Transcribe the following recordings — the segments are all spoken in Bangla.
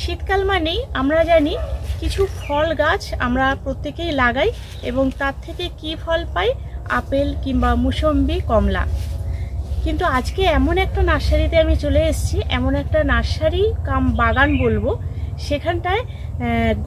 শীতকাল মানেই আমরা জানি কিছু ফল গাছ আমরা প্রত্যেকেই লাগাই এবং তার থেকে কি ফল পাই? আপেল কিংবা মুসম্বি, কমলা। কিন্তু আজকে এমন একটা নার্সারিতে আমি চলে এসেছি, এমন একটা নার্সারি কাম বাগান বলব, সেখানটায়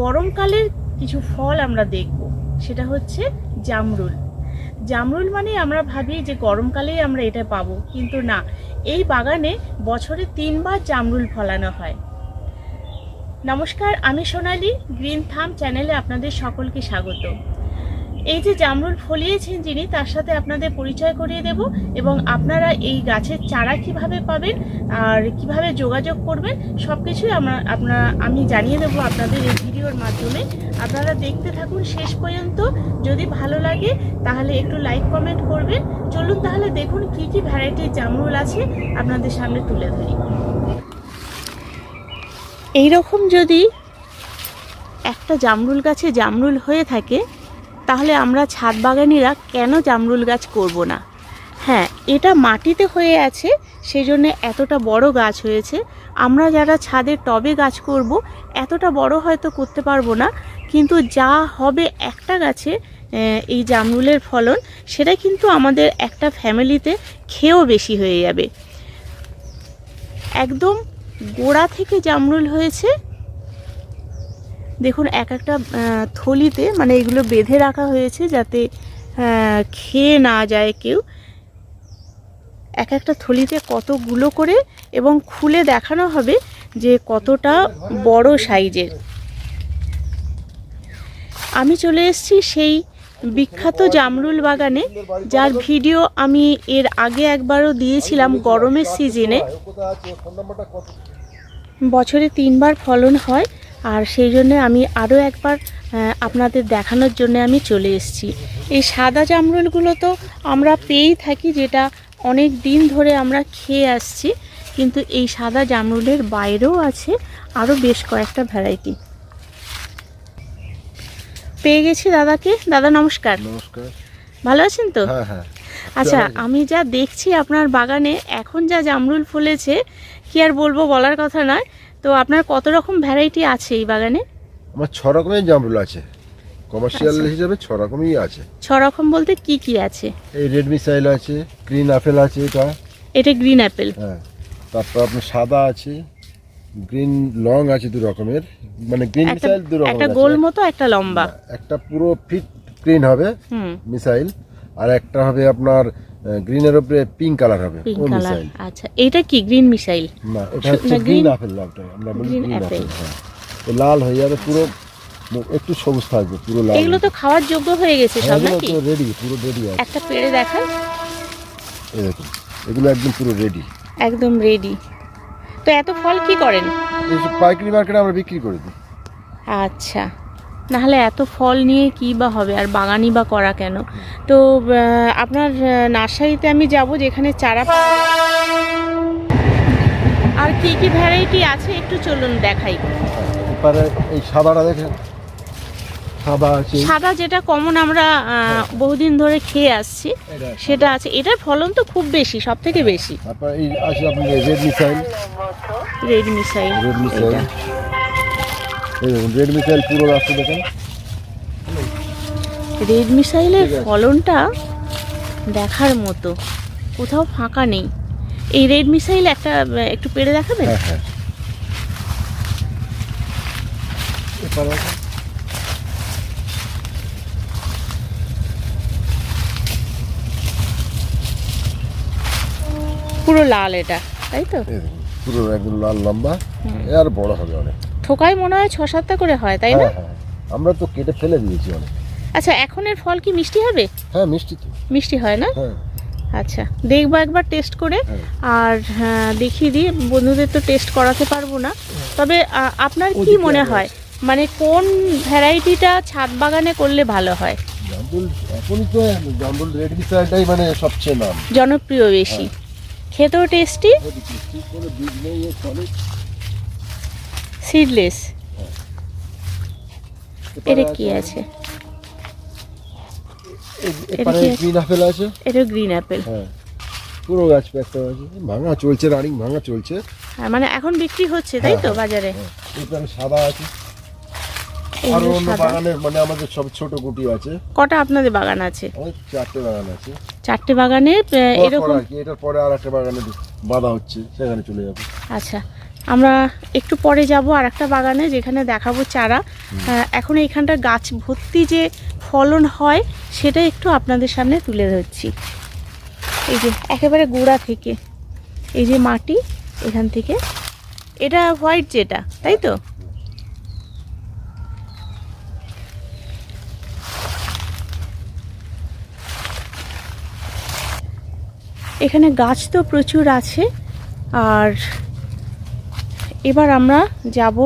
গরমকালের কিছু ফল আমরা দেখব। সেটা হচ্ছে জামরুল। জামরুল মানে আমরা ভাবি যে গরমকালেই আমরা এটা পাবো, কিন্তু না। এই বাগানে বছরে তিনবার জামরুল ফলানো হয়। নমস্কার, আমি সোনালি, গ্রিন থাম চ্যানেলে আপনাদের সকলকে স্বাগত। এই যে জামরুল ফলিয়েছেন যিনি, তার সাথে আপনাদের পরিচয় করিয়ে দেব এবং আপনারা এই গাছের চারা কীভাবে পাবেন আর কীভাবে যোগাযোগ করবেন সব কিছুই আমরা আপনার আমি জানিয়ে দেবো আপনাদের এই ভিডিওর মাধ্যমে। আপনারা দেখতে থাকুন শেষ পর্যন্ত, যদি ভালো লাগে তাহলে একটু লাইক, কমেন্ট করবেন। চলুন তাহলে দেখুন কি কি ভ্যারাইটির জামরুল আছে আপনাদের সামনে তুলে ধরি। এইরকম যদি একটা জামরুল গাছে জামরুল হয়ে থাকে, তাহলে আমরা ছাদ বাগানিরা কেন জামরুল গাছ করব না? হ্যাঁ এটা মাটিতে হয়ে আছে সেই জন্য এতটা বড় গাছ হয়েছে। আমরা যারা ছাদের টবে গাছ করব, এতটা বড় হয়তো করতে পারব না, কিন্তু যা হবে একটা গাছে এই জামরুলের ফলন, সেটা কিন্তু আমাদের একটা ফ্যামিলিতে খেয়েও বেশি হয়ে যাবে। একদম গোড়া থেকে জামরুল হয়েছে। দেখুন, এক একটা থলিতে মানে এগুলো বেঁধে রাখা হয়েছে যাতে খেয়ে না যায় কেউ। এক একটা থলিতে কতগুলো করে এবং খুলে দেখানো হবে যে কতটা বড় সাইজের। আমি চলে এসেছি সেই বিখ্যাত জামরুল বাগানে, যার ভিডিও আমি এর আগে একবারও দিয়েছিলাম গরমের সিজনে। বছরে তিনবার ফলন হয়, আর সেই জন্য আমি আরও একবার আপনাদের দেখানোর জন্য আমি চলে এসেছি। এই সাদা জামরুলগুলো তো আমরা পেয়েই থাকি, যেটা অনেক দিন ধরে আমরা খেয়ে আসছি, কিন্তু এই সাদা জামরুলের বাইরেও আছে আরও বেশ কয়েকটা ভ্যারাইটি। পেয়ে গেছি দাদাকে। দাদা নমস্কার। নমস্কার। ভালো আছেন তো? হ্যাঁ হ্যাঁ। আচ্ছা আমি যা দেখছি আপনার বাগানে এখন যা জামরুল ফুলেছে কি আর বলব বলার কথা নয়। তো আপনার কত রকম ভ্যারাইটি আছে এই বাগানে? আমার ছ রকমের জামরুল আছে। কমার্শিয়াল আচ্ছা। হিসাবে ছ রকমই আছে। ছ রকম বলতে কি কি আছে? এই রেড মিসাইল আছে গ্রিন আপেল আছে এটা। এটা গ্রিন অ্যাপেল হ্যাঁ। তারপর আপনার সাদা আছে। গ্রিন লং আছে দু রকমের। মানে গ্রিন মিসাইল দু রকমের একটা গোল মতো একটা লম্বা। একটা পুরো ফিট গ্রিন হবে মিসাইল আর একটা হবে আপনার গ্রিনের উপরে পিঙ্ক কালার হবে ও মিসাইল। আচ্ছা এইটা কি গ্রিন মিসাইল? না এটা হচ্ছে গ্রিন আপেল নামটা আমরা বলি গ্রিন আপেল। হ্যাঁ। তো লাল হয়ে যাবে পুরো একটু সবুজ থাকবে পুরো লাল। এগুলো তো খাওয়ার যোগ্য হয়ে গেছে সব নাকি? তো রেডি পুরো রেডি আছে। একটা পেড়ে দেখান। এই দেখুন এগুলো একদম পুরো রেডি একদম রেডি তো এত ফল কি করেন? পাইকারি মার্কেটে আমরা বিক্রি করে দিই। আচ্ছা। নাহলে এত ফল নিয়ে কি বা হবে? আর বাগানই বা করা কেন? তো আপনার নার্সারিতে আমি যাব যেখানে চারা আর কি কি ভ্যারাইটি আছে একটু চলুন দেখাই। এবারে এই সাদাটা দেখেন। সাদা আছে। সাদা যেটা কমন আমরা বহুদিন ধরে খেয়ে আসছি সেটা আছে। এটার ফলন তো খুব বেশি সব থেকে বেশি। তারপর এই আছে আপনার red missile red missile red missile এই রেড মিসাইল পুরো রাস্তা দেখেন। রেড মিসাইলের ফলনটা দেখার মতো কোথাও ফাঁকা নেই। এই রেড মিসাইল একটা একটু পেড়ে দেখাবেন? হ্যাঁ হ্যাঁ। পুরো লাল এটা তাই তো? পুরো একদম লাল লম্বা। আর বড় হবে অনেক। থোকায় মনে হয় ছ সাতটা করে হয় তাই না? হ্যাঁ হ্যাঁ আমরা তো কেটে ফেলে দিয়েছি অনেক। আচ্ছা এখনের ফল কি মিষ্টি হবে? হ্যাঁ মিষ্টি তো। মিষ্টি হয় না? হ্যাঁ। আচ্ছা দেখব একবার টেস্ট করে। হ্যাঁ। আর হ্যাঁ, দেখিয়ে দিই বন্ধুদের তো টেস্ট করাতে পারব না। তবে আপনার কি মনে হয়? মানে কোন ভ্যারাইটিটা ছাদ বাগানে করলে ভালো হয়? এখনই তো রেড মানে সবচেয়ে নাম। জনপ্রিয় বেশি। খেতেও টেস্টি সিডলেস এটা কি আছে? গ্রিন আপেল আছে? এটা গ্রিন হ্যাঁ। পুরো গাছ প্যাকটা আছে। ভাঙা চলছে রানিং ভাঙা চলছে। হ্যাঁ, মানে এখন বিক্রি হচ্ছে তাই তো হ্যাঁ, বাজারে? হ্যাঁ। এখানে সাদা আছে। আরও অন্য সাদা। বাগানের মানে আমাদের সব ছোট গুটি আছে। কটা আপনাদের বাগান আছে? চারটে বাগান আছে। চারটে বাগানে এরকম এটার পরে আর একটা বাগানে বাঁধা হচ্ছে সেখানে চলে যাবে। আচ্ছা আমরা একটু পরে যাব আর একটা বাগানে যেখানে দেখাবো চারা। এখন এইখানটা গাছ ভর্তি যে ফলন হয় সেটা একটু আপনাদের সামনে তুলে ধরছি। এই যে একেবারে গোড়া থেকে এই যে মাটি এখান থেকে। এটা হোয়াইট যেটা তাই তো? এখানে গাছ তো প্রচুর আছে। আর এবার আমরা যাব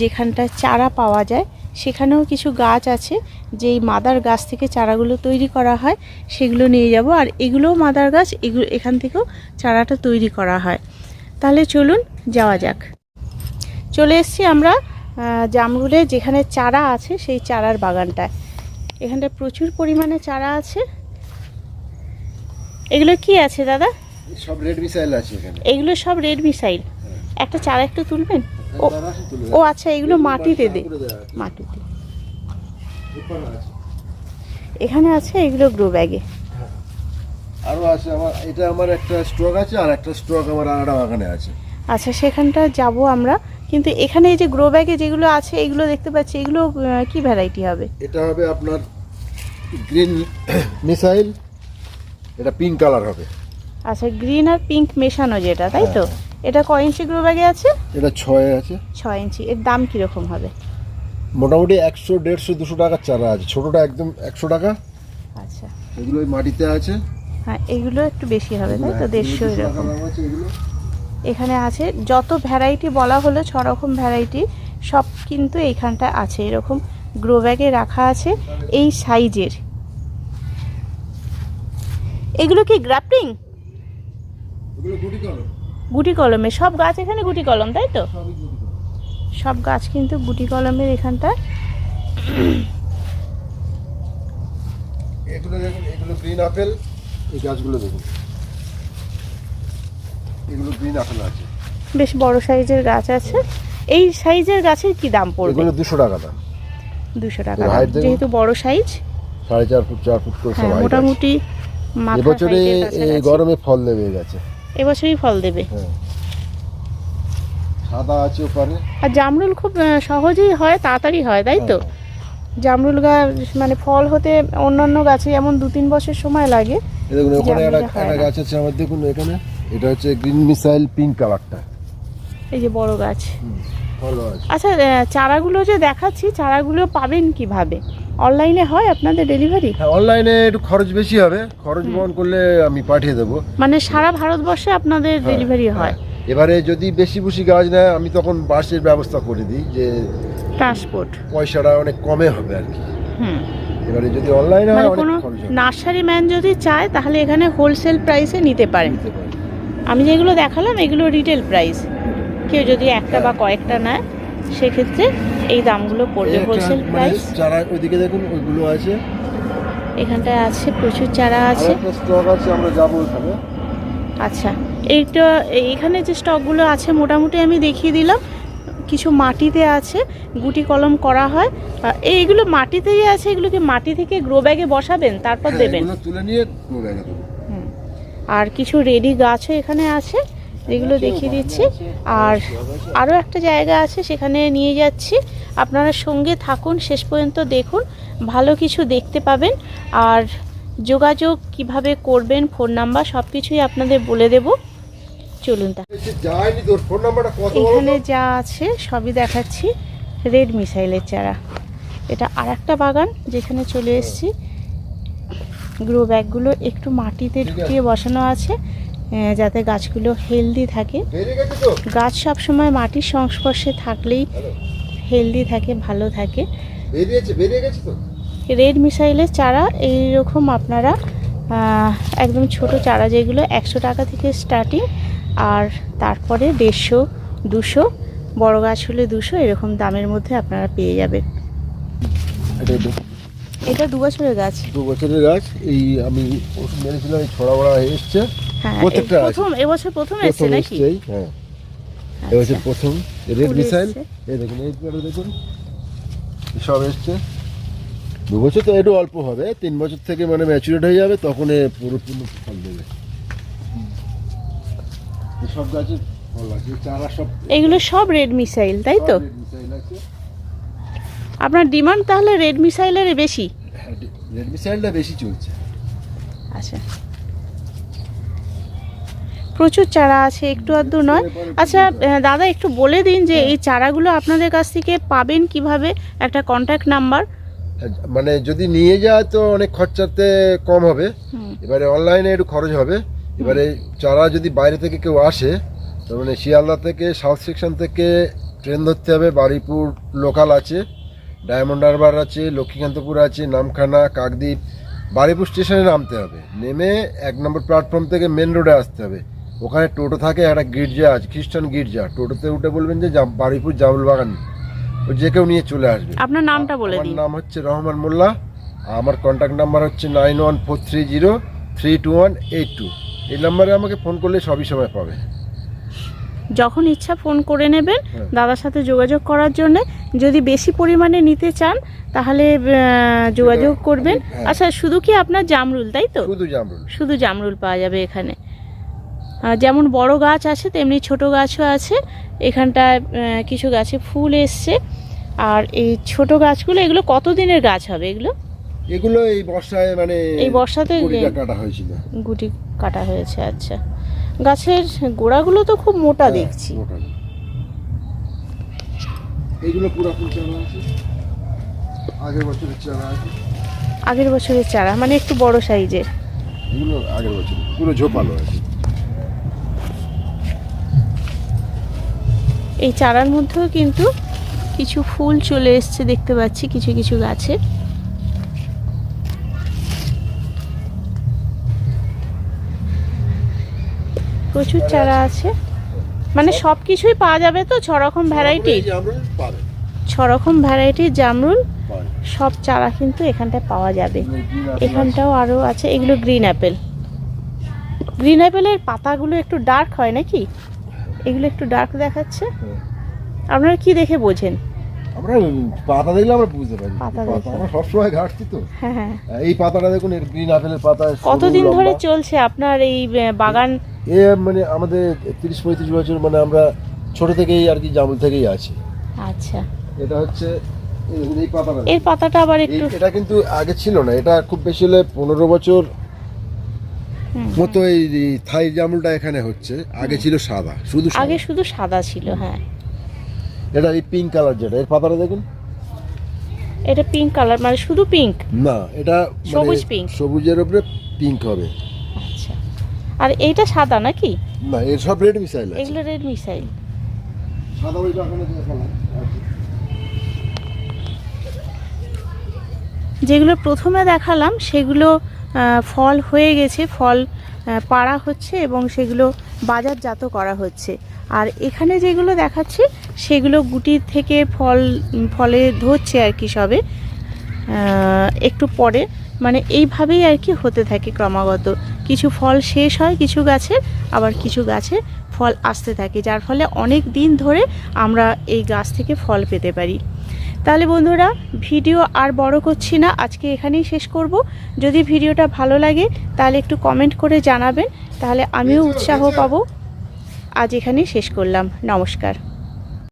যেখানটায় চারা পাওয়া যায়। সেখানেও কিছু গাছ আছে, যেই মাদার গাছ থেকে চারাগুলো তৈরি করা হয়, সেগুলো নিয়ে যাব। আর এগুলোও মাদার গাছ এগুলো এখান থেকেও চারাটা তৈরি করা হয়। তাহলে চলুন যাওয়া যাক। চলে এসেছি আমরা জামরুলে যেখানে চারা আছে, সেই চারার বাগানটায়। এখানটায় প্রচুর পরিমাণে চারা আছে। এগুলো কি আছে দাদা? সব রেড মিসাইল আছে এখানে। এগুলো সব রেড মিসাইল একটা চারা একটু তুলবেন? ও আচ্ছা এগুলো মাটিতে দে মাটিতে। এখানে আছে এগুলো গ্রো ব্যাগে আরও আছে আমার এটা আমার একটা স্টক আছে আর একটা স্টক আমার আলাদা বাগানে আছে। আচ্ছা সেখানটা যাব আমরা। কিন্তু এখানে এই যে গ্রো ব্যাগে যেগুলো আছে এগুলো দেখতে পাচ্ছি এগুলো কি ভ্যারাইটি হবে? এটা হবে আপনার গ্রিন মিসাইল এটা পিঙ্ক কালার হবে। আচ্ছা গ্রিন আর পিঙ্ক মেশানো যেটা তাই তো? এটা কয় ইঞ্চি গ্রো ব্যাগে আছে? এটা ছয় আছে। ছয় ইঞ্চি এর দাম কীরকম হবে? মোটামুটি একশো দেড়শো দুশো টাকার চারা আছে। ছোটটা একদম একশো টাকা। আচ্ছা। এগুলো মাটিতে আছে। হ্যাঁ এগুলো একটু বেশি হবে তাই তো? এগুলো দেড়শো এরকম। এখানে আছে যত ভ্যারাইটি বলা হলো ছ রকম ভ্যারাইটি সব কিন্তু এইখানটা আছে। এরকম গ্রো ব্যাগে রাখা আছে এই সাইজের এগুলো কি গ্রাফটিং গুটি কলমে। সব গাছ এখানে গুটি কলম তাই তো? সব গাছ কিন্তু গুটি কলমের এখানটা। এগুলো দেখুন এগুলো গ্রিন আপেল এই গাছগুলো দেখুন। এগুলো গ্রিন আপেল আছে। বেশ বড় সাইজের গাছ আছে। এই সাইজের গাছের কি দাম পড়বে? এগুলো দুশো টাকা দাম। দুশো টাকা। যেহেতু বড় সাইজ সাড়ে চার ফুট চার ফুট করে হ্যাঁ। মোটামুটি এবছরে এই গরমে ফল দেবে গেছে। এবছরই ফল দেবে। হ্যাঁ। সাদা আছে ওপারে। আর জামরুল খুব সহজেই হয় তাড়াতাড়ি হয় তাই তো? জামরুল গাছ মানে ফল হতে অন্যান্য গাছে যেমন দু তিন বছর সময় লাগে। দেখুন ওখানে একটা হয়। গাছ আছে আমার দেখুন এখানে। এটা হচ্ছে গ্রিন মিসাইল পিঙ্ক কালারটা। এই যে বড় গাছ। আচ্ছা চারাগুলো যে দেখাচ্ছি চারাগুলো পাবেন কীভাবে? অনলাইনে হয় আপনাদের ডেলিভারি হ্যাঁ অনলাইনে একটু খরচ বেশি হবে। খরচ বহন করলে আমি পাঠিয়ে দেবো। মানে সারা ভারতবর্ষে আপনাদের হ্যাঁ, ডেলিভারি হয়। হ্যাঁ। এবারে যদি বেশি বুশি গাছ নেয় আমি তখন বাসের ব্যবস্থা করে দিই যে ট্রান্সপোর্ট পয়সাটা অনেক কমে হবে আর কি। হুম। এবারে যদি অনলাইনে মানে হয় অনেক কোনো খরচ নার্সারি ম্যান যদি চায় তাহলে এখানে হোলসেল প্রাইসে নিতে পারেন আমি যেগুলো দেখালাম এগুলো রিটেল প্রাইস কেউ যদি একটা বা কয়েকটা নেয় সেক্ষেত্রে এই দামগুলো পড়বে হোলসেল প্রাইস চারা ওইদিকে দেখুন ওইগুলো আছে। এখানটায় আছে প্রচুর চারা আছে। স্টক আছে আমরা যাব ওখানে আচ্ছা এইটা এখানে যে স্টকগুলো আছে মোটামুটি আমি দেখিয়ে দিলাম। কিছু মাটিতে আছে গুটি কলম করা হয়। এইগুলো মাটিতেই আছে এগুলোকে মাটি থেকে গ্রো ব্যাগে বসাবেন তারপর হ্যাঁ, দেবেন? তুলে নিয়ে গ্রো ব্যাগে আর কিছু রেডি গাছও এখানে আছে। যেগুলো দেখিয়ে দিচ্ছি। আর আরও একটা জায়গা আছে সেখানে নিয়ে যাচ্ছি। আপনারা সঙ্গে থাকুন শেষ পর্যন্ত দেখুন ভালো কিছু দেখতে পাবেন। আর যোগাযোগ কীভাবে করবেন ফোন নাম্বার সব কিছুই আপনাদের বলে দেব। চলুন তা এখানে যা আছে সবই দেখাচ্ছি। রেড মিসাইলের চারা। এটা আর একটা বাগান যেখানে চলে এসেছি। গ্রো ব্যাগগুলো একটু মাটিতে ঢুকিয়ে বসানো আছে। যাতে গাছগুলো হেলদি থাকে। গেছে তো? গাছ সবসময় মাটির সংস্পর্শে থাকলেই হেলদি থাকে ভালো থাকে। রেড মিসাইলের চারা এইরকম আপনারা একদম ছোট চারা যেগুলো একশো টাকা থেকে স্টার্টিং আর তারপরে দেড়শো দুশো বড় গাছ হলে দুশো এরকম দামের মধ্যে আপনারা পেয়ে যাবেন। এটা দু- বছরের গাছ। দু বছরের গাছ এই আমি ওষুধ মেরেছিলাম এই ছড়া বড়া হয়ে এসছে। এই প্রত্যেকটা প্রথম এবছর প্রথম এসছে নাকি? হ্যাঁ। এটা হচ্ছে প্রথম রেড ফুল মিসাইল। এই দেখুন এই দেখুন। সব এসছে। দু বছর তো একটু অল্প হবে তিন বছর থেকে মানে ম্যাচুরেট হয়ে যাবে তখন এ পুরো ফল দেবে। এই সব গাছে ফল আছে চারা সব এগুলো সব রেড মিসাইল তাই তো? আপনার ডিমান্ড তাহলে রেড মিসাইলের বেশি? রেড মিসাইলটা বেশি চলছে। আচ্ছা। প্রচুর চারা আছে একটু আধটু নয়। আচ্ছা দাদা একটু বলে দিন যে এই চারাগুলো আপনাদের কাছ থেকে পাবেন কীভাবে? একটা কন্ট্যাক্ট নাম্বার মানে যদি নিয়ে যায় তো অনেক খরচাতে কম হবে। এবারে অনলাইনে একটু খরচ হবে। এবারে চারা যদি বাইরে থেকে কেউ আসে তো মানে শিয়ালদা থেকে সাউথ সেকশন থেকে ট্রেন ধরতে হবে বারুইপুর লোকাল আছে ডায়মন্ড হারবার আছে লক্ষ্মীকান্তপুর আছে নামখানা কাকদ্বীপ বারুইপুর স্টেশনে নামতে হবে। নেমে এক নম্বর প্ল্যাটফর্ম থেকে মেন রোডে আসতে হবে। ওখানে টোটো থাকে একটা গির্জা আছে খ্রিস্টান গির্জা। টোটোতে উঠে বলবেন যে জাম- বারুইপুর জামুল বাগান ও যে কেউ নিয়ে চলে আসবে। আপনার নামটা বলে আমার দিন। নাম হচ্ছে রহমান মোল্লা। আমার কন্ট্যাক্ট নাম্বার হচ্ছে nine one three zero three two one eight two two এই নাম্বারে আমাকে ফোন করলে সবই সময় পাবে। যখন ইচ্ছা ফোন করে নেবেন হ্যাঁ। দাদার সাথে যোগাযোগ করার জন্য। যদি বেশি পরিমাণে নিতে চান তাহলে আহ, যোগাযোগ করবেন। হ্যাঁ। আচ্ছা শুধু কি আপনার জামরুল তাই তো? শুধু জামরুল। শুধু জামরুল পাওয়া যাবে এখানে। যেমন বড় গাছ আছে তেমনি ছোট গাছও আছে। এখানটায় কিছু গাছে ফুল এসছে। আর এই ছোট গাছগুলো এগুলো কতদিনের গাছ হবে এগুলো? এগুলো এই বর্ষায় মানে এই বর্ষাতে কাটা হয়েছিল। গুটি কাটা হয়েছে আচ্ছা। গাছের গোড়াগুলো তো খুব মোটা হ্যাঁ, দেখছি। পুরাতন চারা আছে? আগের বছরের চারা আছে? আগের বছরের চারা মানে একটু বড় সাইজের। এগুলো আগের বছর পুরো ঝোপালো আছে। এই চারার মধ্যেও কিন্তু কিছু ফুল চলে এসছে দেখতে পাচ্ছি কিছু কিছু গাছে। প্রচুর চারা আছে। মানে সব কিছুই পাওয়া যাবে তো? ছ রকম পাবে। ছ রকম ভ্যারাইটির জামরুল সব চারা কিন্তু এখানটায় পাওয়া যাবে। এখানটাও আরও আছে। এগুলো গ্রিন অ্যাপেল গ্রিন অ্যাপেলের পাতাগুলো একটু ডার্ক হয় নাকি? এগুলো একটু ডার্ক দেখাচ্ছে। আপনারা কি দেখে বোঝেন? আমরা পাতা দেখলে আমরা বুঝতে পারি। পাতা পাতা দেখে। আমরা সবসময় ঘাটছি তো। হ্যাঁ হ্যাঁ। এই পাতাটা দেখুন এর গ্রিন আপেলের পাতা কতদিন ধরে চলছে আপনার এই বাগান? এ মানে আমাদের তিরিশ পঁয়ত্রিশ বছর মানে আমরা ছোট থেকেই আর কি জামুল থেকেই আছি। আচ্ছা। এটা হচ্ছে এই পাতাটা। এর পাতাটা আবার একটু এটা কিন্তু আগে ছিল না। এটা খুব বেশি হলে পনেরো বছর মতো এই থাই জামুলটা এখানে হচ্ছে। আগে ছিল সাদা শুধু। আগে শুধু সাদা ছিল হ্যাঁ। এটা এই পিঙ্ক কালার যেটা এর পাতাটা দেখুন। এটা পিঙ্ক কালার মানে শুধু পিঙ্ক না এটা মানে সবুজ pink। সবুজের উপরে পিঙ্ক হবে। আচ্ছা। আর এইটা সাদা নাকি? না এর সব রেড মিসাইল আছে। এগুলো রেড মিসাইল সাদা ওই বাগানে দেখালাম। যেগুলো প্রথমে দেখালাম সেগুলো ফল হয়ে গেছে, ফল পাড়া হচ্ছে এবং সেগুলো বাজারজাত করা হচ্ছে। আর এখানে যেগুলো দেখাচ্ছি, সেগুলো গুটির থেকে ফল ফলে ধরছে আর কি সবে একটু পরে। মানে এইভাবেই আর কি হতে থাকে ক্রমাগত। কিছু ফল শেষ হয়, কিছু গাছের আবার কিছু গাছে ফল আসতে থাকে, যার ফলে অনেক দিন ধরে আমরা এই গাছ থেকে ফল পেতে পারি। তাহলে বন্ধুরা ভিডিও আর বড় করছি না আজকে এখানেই শেষ করব। যদি ভিডিওটা ভালো লাগে তাহলে একটু কমেন্ট করে জানাবেন তাহলে আমিও উৎসাহ পাবো। আজ এখানেই শেষ করলাম। নমস্কার।